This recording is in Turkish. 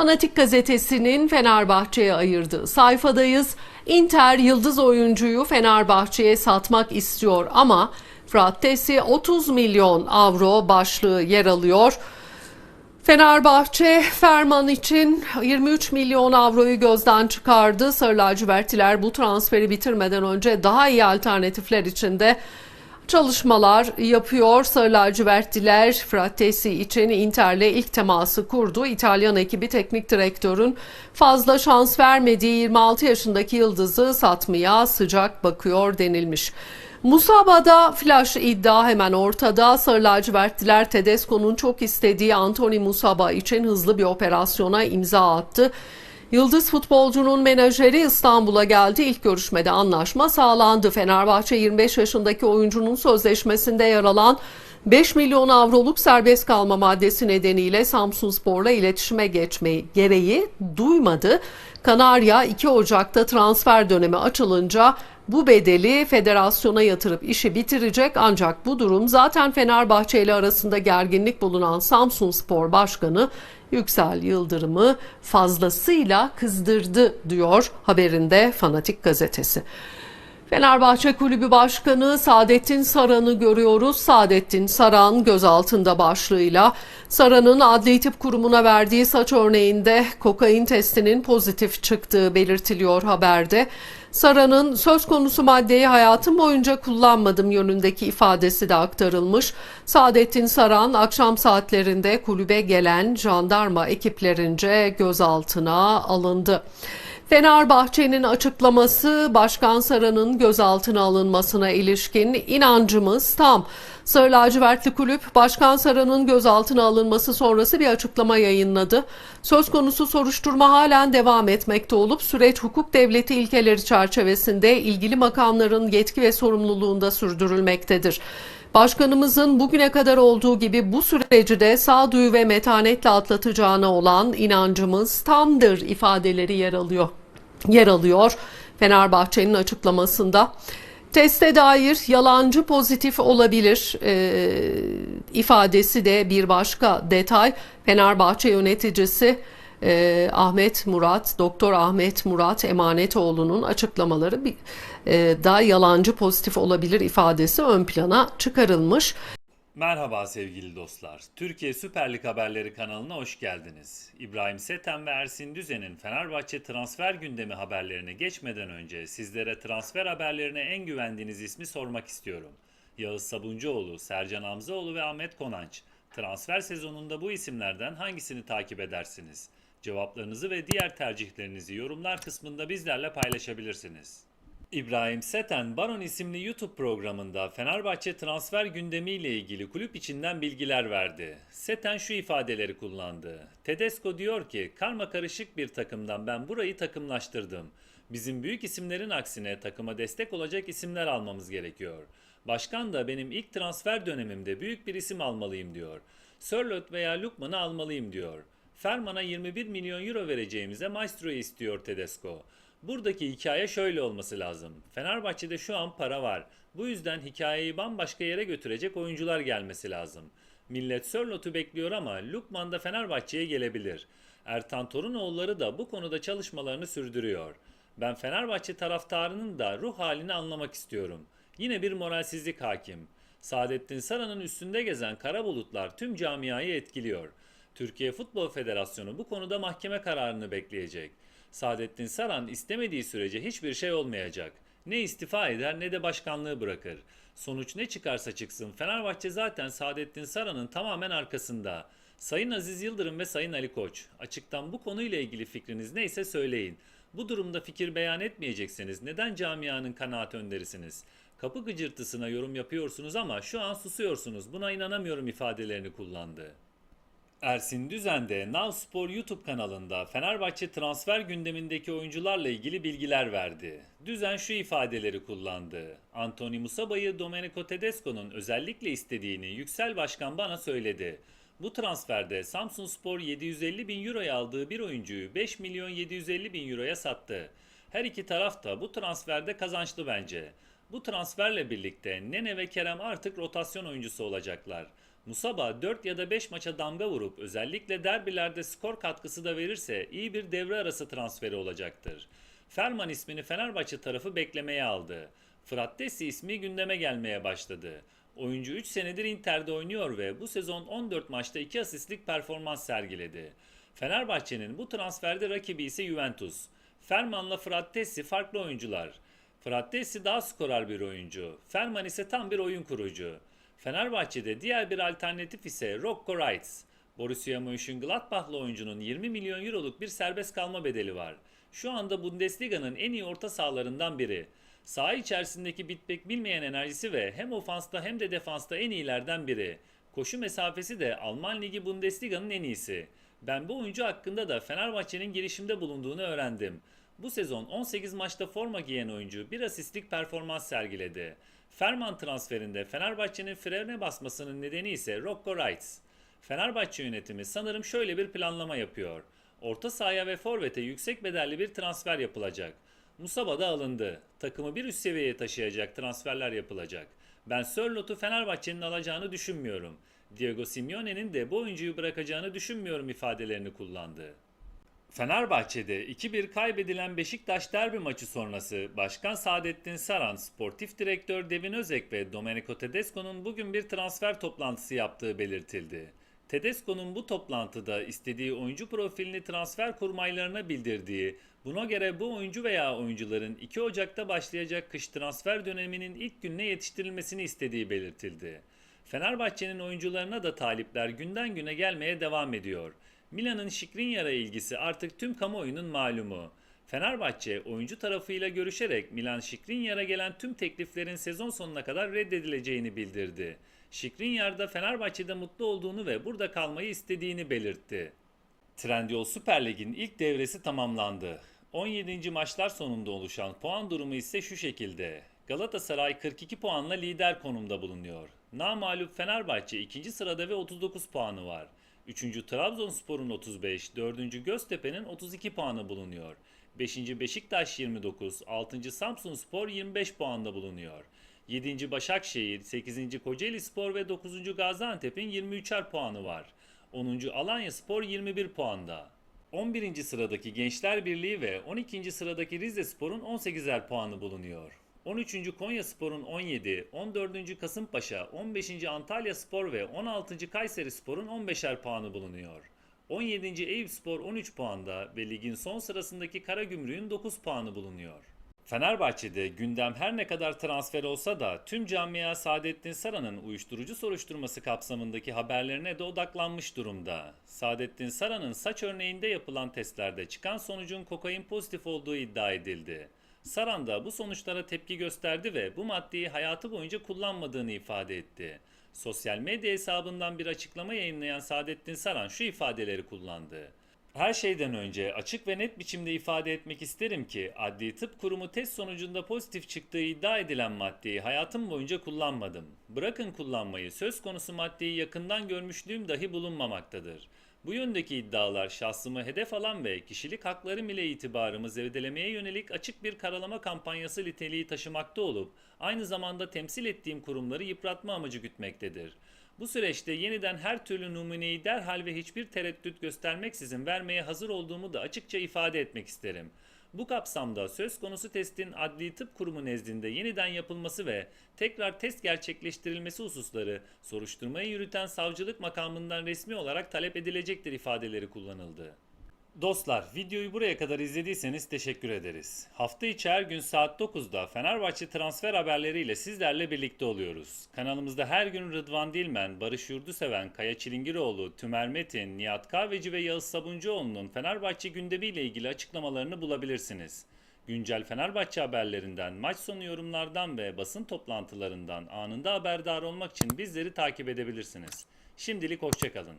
Fanatik gazetesinin Fenerbahçe'ye ayırdığı sayfadayız. Inter yıldız oyuncuyu Fenerbahçe'ye satmak istiyor ama Frattesi 30 milyon avro başlığı yer alıyor. Fenerbahçe Ferman için 23 milyon avroyu gözden çıkardı. Sarı lacivertliler bu transferi bitirmeden önce daha iyi alternatifler için de çalışmalar yapıyor. Sarı lacivertliler Frattesi için Inter'le ilk teması kurdu. İtalyan ekibi teknik direktörün fazla şans vermediği 26 yaşındaki yıldızı satmaya sıcak bakıyor denilmiş. Musaba'da flash iddia hemen ortada. Sarı lacivertliler Tedesco'nun çok istediği Anthony Musaba için hızlı bir operasyona imza attı. Yıldız futbolcunun menajeri İstanbul'a geldi. İlk görüşmede anlaşma sağlandı. Fenerbahçe 25 yaşındaki oyuncunun sözleşmesinde yer alan 5 milyon avroluk serbest kalma maddesi nedeniyle Samsun Spor'la iletişime geçmeyi gereği duymadı. Kanarya 2 Ocak'ta transfer dönemi açılınca bu bedeli federasyona yatırıp işi bitirecek ancak bu durum zaten Fenerbahçe ile arasında gerginlik bulunan Samsun Spor Başkanı Yüksel Yıldırım'ı fazlasıyla kızdırdı diyor haberinde Fanatik gazetesi. Fenerbahçe Kulübü Başkanı Saadettin Saran'ı görüyoruz. Saadettin Saran gözaltında başlığıyla Saran'ın Adli Tıp Kurumu'na verdiği saç örneğinde kokain testinin pozitif çıktığı belirtiliyor haberde. Saran'ın söz konusu maddeyi hayatım boyunca kullanmadım yönündeki ifadesi de aktarılmış. Saadettin Saran akşam saatlerinde kulübe gelen jandarma ekiplerince gözaltına alındı. Fenerbahçe'nin açıklaması Başkan Saran'ın gözaltına alınmasına ilişkin inancımız tam. Sarı lacivertli kulüp Başkan Saran'ın gözaltına alınması sonrası bir açıklama yayınladı. Söz konusu soruşturma halen devam etmekte olup süreç hukuk devleti ilkeleri çerçevesinde ilgili makamların yetki ve sorumluluğunda sürdürülmektedir. Başkanımızın bugüne kadar olduğu gibi bu süreci de sağduyu ve metanetle atlatacağına olan inancımız tamdır ifadeleri yer alıyor. Yer alıyor Fenerbahçe'nin açıklamasında. Teste dair yalancı pozitif olabilir e, ifadesi de bir başka detay. Fenerbahçe yöneticisi e, Ahmet Murat, Doktor Ahmet Murat Emanetoğlu'nun açıklamaları e, da yalancı pozitif olabilir ifadesi ön plana çıkarılmış. Merhaba sevgili dostlar. Türkiye Süper Lig Haberleri kanalına hoş geldiniz. İbrahim Seten ve Ersin Düzen'in Fenerbahçe transfer gündemi haberlerine geçmeden önce sizlere transfer haberlerine en güvendiğiniz ismi sormak istiyorum. Yağız Sabuncuoğlu, Sercan Hamzaoğlu ve Ahmet Konanç. Transfer sezonunda bu isimlerden hangisini takip edersiniz? Cevaplarınızı ve diğer tercihlerinizi yorumlar kısmında bizlerle paylaşabilirsiniz. İbrahim Seten Baron isimli YouTube programında Fenerbahçe transfer gündemiyle ilgili kulüp içinden bilgiler verdi. Seten şu ifadeleri kullandı. Tedesco diyor ki karma karışık bir takımdan ben burayı takımlaştırdım. Bizim büyük isimlerin aksine takıma destek olacak isimler almamız gerekiyor. Başkan da benim ilk transfer dönemimde büyük bir isim almalıyım diyor. Sörlot veya Lukman'ı almalıyım diyor. Ferman'a 21 milyon euro vereceğimize Maestro'yu istiyor Tedesco. Buradaki hikaye şöyle olması lazım. Fenerbahçe'de şu an para var. Bu yüzden hikayeyi bambaşka yere götürecek oyuncular gelmesi lazım. Millet Sörlot'u bekliyor ama Lukman da Fenerbahçe'ye gelebilir. Ertan Torunoğulları da bu konuda çalışmalarını sürdürüyor. Ben Fenerbahçe taraftarının da ruh halini anlamak istiyorum. Yine bir moralsizlik hakim. Saadettin Saran'ın üstünde gezen kara bulutlar tüm camiayı etkiliyor. Türkiye Futbol Federasyonu bu konuda mahkeme kararını bekleyecek. Saadettin Saran istemediği sürece hiçbir şey olmayacak. Ne istifa eder ne de başkanlığı bırakır. Sonuç ne çıkarsa çıksın Fenerbahçe zaten Saadettin Saran'ın tamamen arkasında. Sayın Aziz Yıldırım ve Sayın Ali Koç, açıktan bu konuyla ilgili fikriniz neyse söyleyin. Bu durumda fikir beyan etmeyecekseniz neden camianın kanaat önderisiniz? Kapı gıcırtısına yorum yapıyorsunuz ama şu an susuyorsunuz. Buna inanamıyorum ifadelerini kullandı. Ersin Düzen de Now Spor YouTube kanalında Fenerbahçe transfer gündemindeki oyuncularla ilgili bilgiler verdi. Düzen şu ifadeleri kullandı. Anthony Musaba'yı Domenico Tedesco'nun özellikle istediğini Yüksel Başkan bana söyledi. Bu transferde Samsun Spor 750 bin euroya aldığı bir oyuncuyu 5 milyon 750 bin euroya sattı. Her iki taraf da bu transferde kazançlı bence. Bu transferle birlikte Nene ve Kerem artık rotasyon oyuncusu olacaklar. Musaba 4 ya da 5 maça damga vurup özellikle derbilerde skor katkısı da verirse iyi bir devre arası transferi olacaktır. Ferman ismini Fenerbahçe tarafı beklemeye aldı. Frattesi ismi gündeme gelmeye başladı. Oyuncu 3 senedir Inter'de oynuyor ve bu sezon 14 maçta 2 asistlik performans sergiledi. Fenerbahçe'nin bu transferde rakibi ise Juventus. Ferman'la Frattesi farklı oyuncular. Frattesi daha skorer bir oyuncu. Ferman ise tam bir oyun kurucu. Fenerbahçe'de diğer bir alternatif ise Rocco Reitz. Borussia Mönchengladbach'lı oyuncunun 20 milyon euroluk bir serbest kalma bedeli var. Şu anda Bundesliga'nın en iyi orta sahalarından biri. Saha içerisindeki bitmek bilmeyen enerjisi ve hem ofansta hem de defansta en iyilerden biri. Koşu mesafesi de Alman Ligi Bundesliga'nın en iyisi. Ben bu oyuncu hakkında da Fenerbahçe'nin girişimde bulunduğunu öğrendim. Bu sezon 18 maçta forma giyen oyuncu bir asistlik performans sergiledi. Ferman transferinde Fenerbahçe'nin frene basmasının nedeni ise Rocco Reitz. Fenerbahçe yönetimi sanırım şöyle bir planlama yapıyor. Orta sahaya ve forvete yüksek bedelli bir transfer yapılacak. Musaba da alındı. Takımı bir üst seviyeye taşıyacak transferler yapılacak. Ben Sörlot'u Fenerbahçe'nin alacağını düşünmüyorum. Diego Simeone'nin de bu oyuncuyu bırakacağını düşünmüyorum ifadelerini kullandı. Fenerbahçe'de 2-1 kaybedilen Beşiktaş derbi maçı sonrası Başkan Saadettin Saran, Sportif Direktör Devin Özek ve Domenico Tedesco'nun bugün bir transfer toplantısı yaptığı belirtildi. Tedesco'nun bu toplantıda istediği oyuncu profilini transfer kurmaylarına bildirdiği, buna göre bu oyuncu veya oyuncuların 2 Ocak'ta başlayacak kış transfer döneminin ilk gününe yetiştirilmesini istediği belirtildi. Fenerbahçe'nin oyuncularına da talipler günden güne gelmeye devam ediyor. Milan'ın Şikrinyar'a ilgisi artık tüm kamuoyunun malumu. Fenerbahçe oyuncu tarafıyla görüşerek Milan Şikrinyar'a gelen tüm tekliflerin sezon sonuna kadar reddedileceğini bildirdi. Şikrinyar da Fenerbahçe'de mutlu olduğunu ve burada kalmayı istediğini belirtti. Trendyol Süper Lig'in ilk devresi tamamlandı. 17. maçlar sonunda oluşan puan durumu ise şu şekilde. Galatasaray 42 puanla lider konumda bulunuyor. Namağlup Fenerbahçe 2. sırada ve 39 puanı var. 3. Trabzonspor'un 35, 4. Göztepe'nin 32 puanı bulunuyor. 5. Beşiktaş 29, 6. Samsunspor 25 puanda bulunuyor. 7. Başakşehir, 8. Kocaeli Spor ve 9. Gaziantep'in 23'er puanı var. 10. Alanya Spor 21 puanda. 11. sıradaki Gençler Birliği ve 12. sıradaki Rize Spor'un 18'er puanı bulunuyor. 13. Konya Spor'un 17, 14. Kasımpaşa, 15. Antalya Spor ve 16. Kayseri Spor'un 15'er puanı bulunuyor. 17. Eyüp Spor 13 puanda ve ligin son sırasındaki Karagümrük'ün 9 puanı bulunuyor. Fenerbahçe'de gündem her ne kadar transfer olsa da tüm camia Saadettin Saran'ın uyuşturucu soruşturması kapsamındaki haberlerine de odaklanmış durumda. Saadettin Saran'ın saç örneğinde yapılan testlerde çıkan sonucun kokain pozitif olduğu iddia edildi. Saran da bu sonuçlara tepki gösterdi ve bu maddeyi hayatı boyunca kullanmadığını ifade etti. Sosyal medya hesabından bir açıklama yayınlayan Saadettin Saran şu ifadeleri kullandı. Her şeyden önce açık ve net biçimde ifade etmek isterim ki Adli Tıp Kurumu test sonucunda pozitif çıktığı iddia edilen maddeyi hayatım boyunca kullanmadım. Bırakın kullanmayı söz konusu maddeyi yakından görmüşlüğüm dahi bulunmamaktadır. Bu yöndeki iddialar şahsımı hedef alan ve kişilik haklarım ile itibarımı zedelemeye yönelik açık bir karalama kampanyası niteliği taşımakta olup aynı zamanda temsil ettiğim kurumları yıpratma amacı gütmektedir. Bu süreçte yeniden her türlü numuneyi derhal ve hiçbir tereddüt göstermeksizin vermeye hazır olduğumu da açıkça ifade etmek isterim. Bu kapsamda söz konusu testin Adli Tıp Kurumu nezdinde yeniden yapılması ve tekrar test gerçekleştirilmesi hususları soruşturmayı yürüten savcılık makamından resmi olarak talep edilecektir ifadeleri kullanıldı. Dostlar videoyu buraya kadar izlediyseniz teşekkür ederiz. Hafta içi her gün saat 9'da Fenerbahçe transfer haberleriyle sizlerle birlikte oluyoruz. Kanalımızda her gün Rıdvan Dilmen, Barış Yurduseven, Kaya Çilingiroğlu, Tümer Metin, Nihat Kahveci ve Yağız Sabuncuoğlu'nun Fenerbahçe gündemiyle ilgili açıklamalarını bulabilirsiniz. Güncel Fenerbahçe haberlerinden, maç sonu yorumlardan ve basın toplantılarından anında haberdar olmak için bizleri takip edebilirsiniz. Şimdilik hoşçakalın.